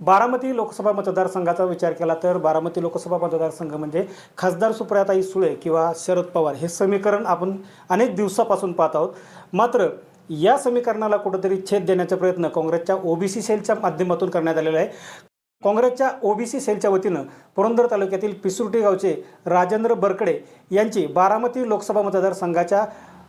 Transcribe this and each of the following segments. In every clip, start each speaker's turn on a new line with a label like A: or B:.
A: बारामती लोकसभा मतदारसंघाचा विचार केला तर बारामती लोकसभा मतदारसंघ म्हणजे खासदार सुप्रियाताई सुळे किंवा शरद पवार हे समीकरण आपण अनेक दिवसापासून पाहत आहोत. मात्र या समीकरणाला कुठंतरी छेद देण्याचा प्रयत्न काँग्रेसच्या ओबीसी सेलच्या माध्यमातून करण्यात आलेला आहे. काँग्रेसच्या ओबीसी सेलच्या वतीनं पुरंदर तालुक्यातील पिसुर्टी गावचे राजेंद्र बरकडे यांची बारामती लोकसभा मतदारसंघाच्या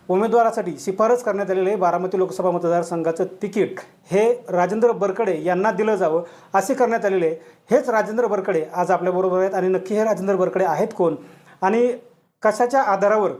A: उमेदवारासाठी शिफारस करण्यात आलेली आहे. बारामती लोकसभा मतदारसंघाचं तिकीट हे राजेंद्र बरकडे यांना दिलं जावं असे करण्यात आलेले आहे. हेच राजेंद्र बरकडे आज आपल्याबरोबर आहेत आणि नक्की हे राजेंद्र बरकडे आहेत कोण? आणि कशाच्या आधारावर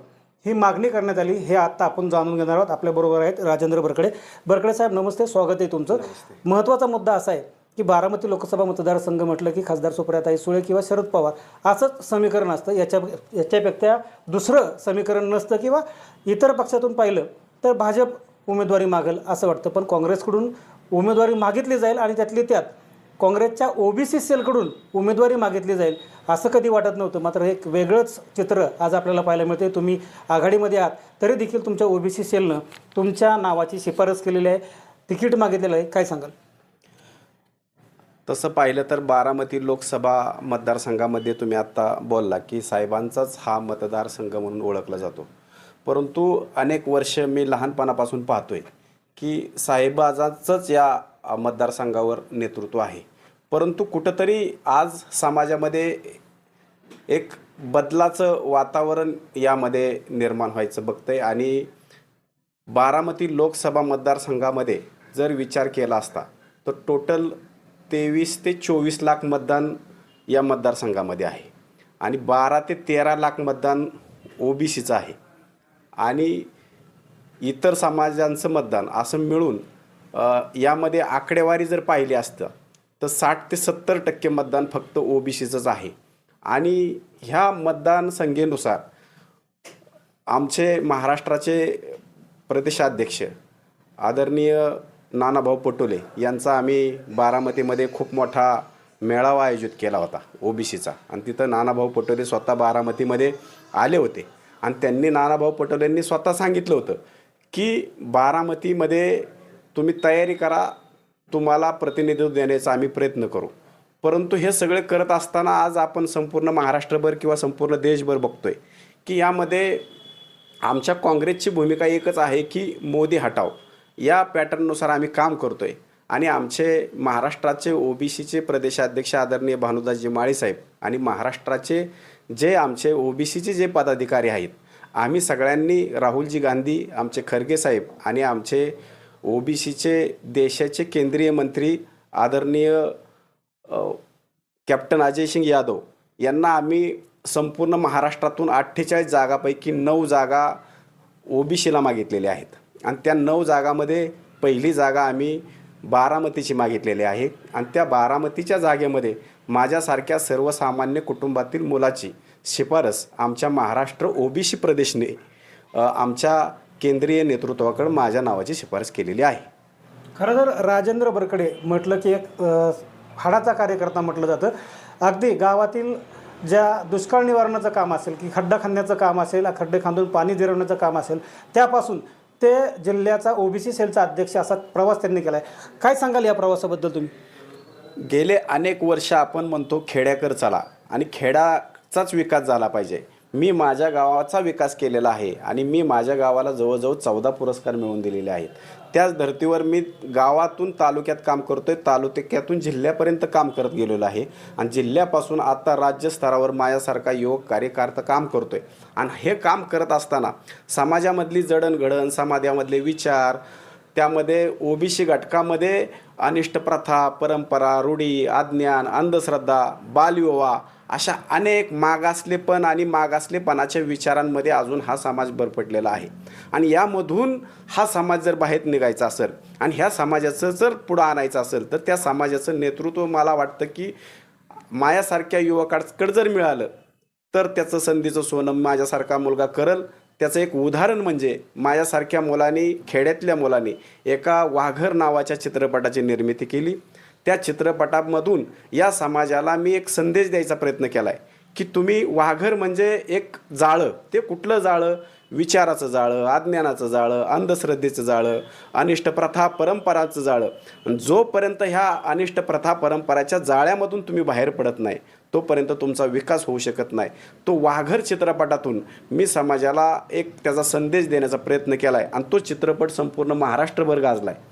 A: ही मागणी करण्यात आली हे आत्ता आपण जाणून घेणार आहोत. आपल्याबरोबर आहेत राजेंद्र बरकडे. बरकडे साहेब नमस्ते. स्वागत आहे तुमचं. महत्त्वाचा मुद्दा असा आहे की बारामती लोकसभा मतदारसंघ म्हटलं की खासदार सुप्रियाताई सुळे किंवा शरद पवार असंच समीकरण असतं. याच्या याच्यापेक्षा दुसरं समीकरण नसतं किंवा इतर पक्षातून पाहिलं तर भाजप उमेदवारी मागेल असं वाटतं. पण काँग्रेसकडून उमेदवारी मागितली जाईल आणि त्यातली त्यात काँग्रेसच्या ओबीसी सेलकडून उमेदवारी मागितली जाईल असं कधी वाटत नव्हतं. मात्र एक वेगळंच चित्र आज आपल्याला पाहायला मिळते तुम्ही आघाडीमध्ये आहात तरी देखील तुमच्या ओबीसी सेलनं तुमच्या नावाची शिफारस केलेली आहे. तिकीट मागितलेलं आहे. काय सांगाल?
B: तसं पाहिलं तर बारामती लोकसभा मतदारसंघामध्ये तुम्ही आत्ता बोलला की साहेबांचाच हा मतदारसंघ म्हणून ओळखला जातो. परंतु अनेक वर्ष मी लहानपणापासून पाहतोय की साहेबाजांचंच या मतदारसंघावर नेतृत्व आहे. परंतु कुठंतरी आज समाजामध्ये एक बदलाचं वातावरण यामध्ये निर्माण व्हायचं बघतंय आणि बारामती लोकसभा मतदारसंघामध्ये जर विचार केला असता तर टोटल तेवीस ते चोवीस लाख मतदान या मतदारसंघामध्ये आहे. आणि बारा ते तेरा लाख मतदान ओ बी सीचं आहे. आणि इतर समाजांचं मतदान असं मिळून यामध्ये आकडेवारी जर पाहिली असतं तर साठ ते सत्तर टक्के मतदान फक्त ओ बी सीचंच आहे. आणि ह्या मतदान संख्येनुसार आमचे महाराष्ट्राचे प्रदेशाध्यक्ष आदरणीय नानाभाऊ पटोले यांचा आम्ही बारामतीमध्ये खूप मोठा मेळावा आयोजित केला होता ओबीसीचा. आणि तिथं नानाभाऊ पटोले स्वतः बारामतीमध्ये आले होते. आणि त्यांनी नानाभाऊ पटोलेंनी स्वतः सांगितलं होतं की बारामतीमध्ये तुम्ही तयारी करा तुम्हाला प्रतिनिधित्व देण्याचा आम्ही प्रयत्न करू. परंतु हे सगळे करत असताना आज आपण संपूर्ण महाराष्ट्रभर किंवा संपूर्ण देशभर बघतोय की यामध्ये आमच्या काँग्रेसची भूमिका एकच आहे की मोदी हटाव. या पॅटर्ननुसार आम्ही काम करतो आहे आणि आमचे महाराष्ट्राचे ओबीसीचे प्रदेशाध्यक्ष आदरणीय भानुदासजी माळीसाहेब आणि महाराष्ट्राचे जे आमचे ओबीसीचे जे पदाधिकारी आहेत आम्ही सगळ्यांनी राहुलजी गांधी आमचे खरगे साहेब आणि आमचे ओबीसीचे देशाचे केंद्रीय मंत्री आदरणीय कॅप्टन अजय सिंग यादव यांना आम्ही संपूर्ण महाराष्ट्रातून अठ्ठेचाळीस जागापैकी नऊ जागा ओबीसीला मागितलेल्या आहेत. आणि त्या नऊ जागामध्ये पहिली जागा आम्ही बारामतीची मागितलेली आहे. आणि त्या बारामतीच्या जागेमध्ये माझ्यासारख्या सर्वसामान्य कुटुंबातील मुलाची शिफारस आमच्या महाराष्ट्र ओबीसी प्रदेशने आमच्या केंद्रीय नेतृत्वाकडे माझ्या नावाची शिफारस केलेली आहे.
A: खरं तर राजेंद्र बरकडे म्हटलं की एक हाडाचा कार्यकर्ता म्हटलं जातं. अगदी गावातील ज्या दुष्काळ निवारणाचं काम असेल की खड्डा खणण्याचं काम असेल खड्डे खांदून पाणी जिरवण्याचं काम असेल त्यापासून ते जिल्ह्याचा ओबीसी सेलचा अध्यक्ष असा प्रवास त्यांनी केला आहे काय सांगाल या प्रवासाबद्दल तुम्ही?
B: गेले अनेक वर्ष आपण म्हणतो खेड्याकर चला आणि खेडाचाच विकास झाला पाहिजे. मी माझ्या गावाचा विकास केलेला आहे आणि मी माझ्या गावाला जवळजवळ चौदा पुरस्कार मिळवून दिलेले आहेत. त्याच धर्तीवर मी गावातून तालुक्यात काम करतोय तालुक्यातून जिल्ह्यापर्यंत काम करत गेलेलो आहे. आणि जिल्ह्यापासून आता राज्यस्तरावर माझ्यासारखा युवक कार्यकर्ता काम करतोय. आणि हे काम करत असताना समाजामधली जडणघडण समाजामधले विचार त्यामध्ये ओबीसी घटकामध्ये अनिष्ट प्रथा परंपरा रूढी अज्ञान अंधश्रद्धा बालविवाह अशा अनेक मागासलेपण आणि मागासलेपणाच्या विचारांमध्ये अजून हा समाज बरपटलेला आहे. आणि यामधून हा समाज जर बाहेर निघायचा असेल आणि ह्या समाजाचं जर पुढं आणायचं असेल तर त्या समाजाचं नेतृत्व मला वाटतं की मायासारख्या युवकाकडं जर मिळालं तर त्याचं संधीचं सोनं माझ्यासारखा मुलगा करल. त्याचं एक उदाहरण म्हणजे माझ्यासारख्या मुलांनी खेड्यातल्या मुलांनी एका वाघर नावाच्या चित्रपटाची निर्मिती केली. त्या चित्रपटामधून या समाजाला मी एक संदेश द्यायचा प्रयत्न केला आहे की तुम्ही वाघर म्हणजे एक जाळं ते कुठलं जाळं? विचाराचं जाळं अज्ञानाचं जाळं अंधश्रद्धेचं जाळं अनिष्ट प्रथा परंपराचं जाळं. आणि जोपर्यंत ह्या अनिष्ट प्रथा परंपराच्या जाळ्यामधून तुम्ही बाहेर पडत नाही तोपर्यंत तुमचा विकास होऊ शकत नाही. तो वाघर चित्रपटातून मी समाजाला एक त्याचा संदेश देण्याचा प्रयत्न केला आहे आणि तो चित्रपट संपूर्ण महाराष्ट्रभर गाजला आहे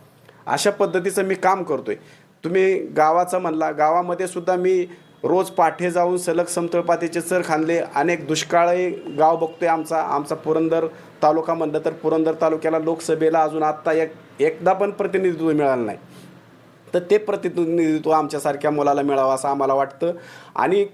B: अशा पद्धतीचं मी काम करतो आहे तुम्ही गावाचं म्हणला गावामध्ये सुद्धा मी रोज पाठे जाऊन सलग समतळपातीचे सर खांदले अनेक दुष्काळी गाव बघतोय आमचा आमचा पुरंदर तालुका म्हणलं तर पुरंदर तालुक्याला लोकसभेला अजून आत्ता एक एकदा पण प्रतिनिधित्व मिळालं नाही. तर ते प्रतिनिधित्व आमच्यासारख्या मुलाला मिळावं असं आम्हाला वाटतं. आणि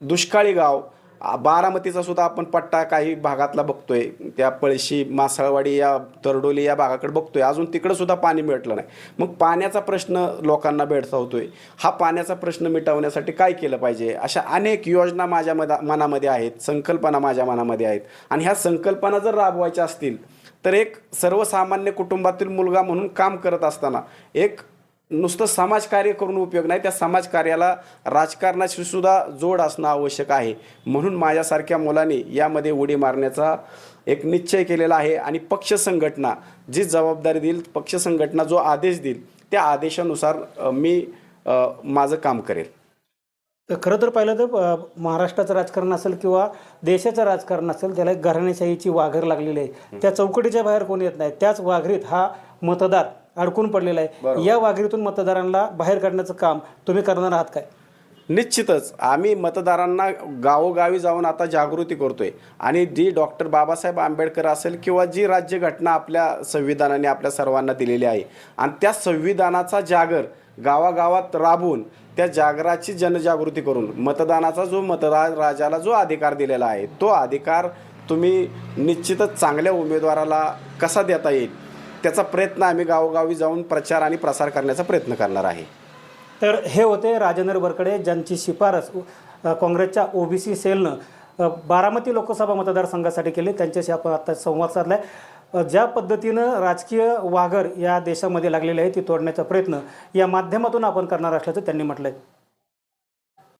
B: दुष्काळी गाव बारामतीचा सुद्धा आपण पट्टा काही भागातला बघतोय. त्या पळशी मासळवाडी या तरडोली या भागाकडे बघतोय. अजून तिकडं सुद्धा पाणी मिळतलं नाही. मग पाण्याचा प्रश्न लोकांना भेडसावतोय. हा पाण्याचा प्रश्न मिटवण्यासाठी काय केलं पाहिजे? अशा अनेक योजना माझ्या मदा मनामध्ये आहेत संकल्पना माझ्या मनामध्ये आहेत. आणि ह्या संकल्पना जर राबवायच्या असतील तर एक सर्वसामान्य कुटुंबातील मुलगा म्हणून काम करत असताना एक नुसतं समाजकार्य करून उपयोग नाही त्या समाजकार्याला राजकारणाशी सुद्धा जोड असणं आवश्यक आहे. म्हणून माझ्यासारख्या मुलांनी यामध्ये उडी मारण्याचा एक निश्चय केलेला आहे आणि पक्ष संघटना जी जबाबदारी देईल पक्ष संघटना जो आदेश देईल त्या आदेशानुसार मी माझं काम करेल.
A: तर खरं तर पाहिलं तर महाराष्ट्राचं राजकारण असेल किंवा देशाचं राजकारण असेल त्याला एक घराणेशाहीची वाघर लागलेली आहे. त्या चौकटीच्या बाहेर कोणी येत नाही त्याच वाघरीत हा मतदार अडकून पडलेला आहे. या वाघरीतून मतदारांना बाहेर काढण्याचं काम तुम्ही करणार आहात काय?
B: निश्चितच. आम्ही मतदारांना गावोगावी जाऊन आता जागृती करतोय. आणि जी डॉक्टर बाबासाहेब आंबेडकर असेल किंवा जी राज्यघटना आपल्या संविधानाने आपल्या सर्वांना दिलेली आहे आणि त्या संविधानाचा जागर गावागावात राबवून त्या जागराची जनजागृती करून मतदानाचा जो मतदार राजाला जो अधिकार दिलेला आहे तो अधिकार तुम्ही निश्चितच चांगल्या उमेदवाराला कसा देता येईल? त्याचा प्रयत्न आम्ही गावोगावी जाऊन प्रचार आणि प्रसार करण्याचा प्रयत्न करणार आहे.
A: तर हे होते राजेंद्र बरकडे ज्यांची शिफारस अ, काँग्रेसच्या ओबीसी सेलनं बारामती लोकसभा मतदारसंघासाठी केली. त्यांच्याशी आपण आता संवाद साधला आहे ज्या पद्धतीनं राजकीय वाघर या देशामध्ये लागलेले आहे ती तोडण्याचा प्रयत्न या माध्यमातून आपण करणार असल्याचं त्यांनी म्हटलं आहे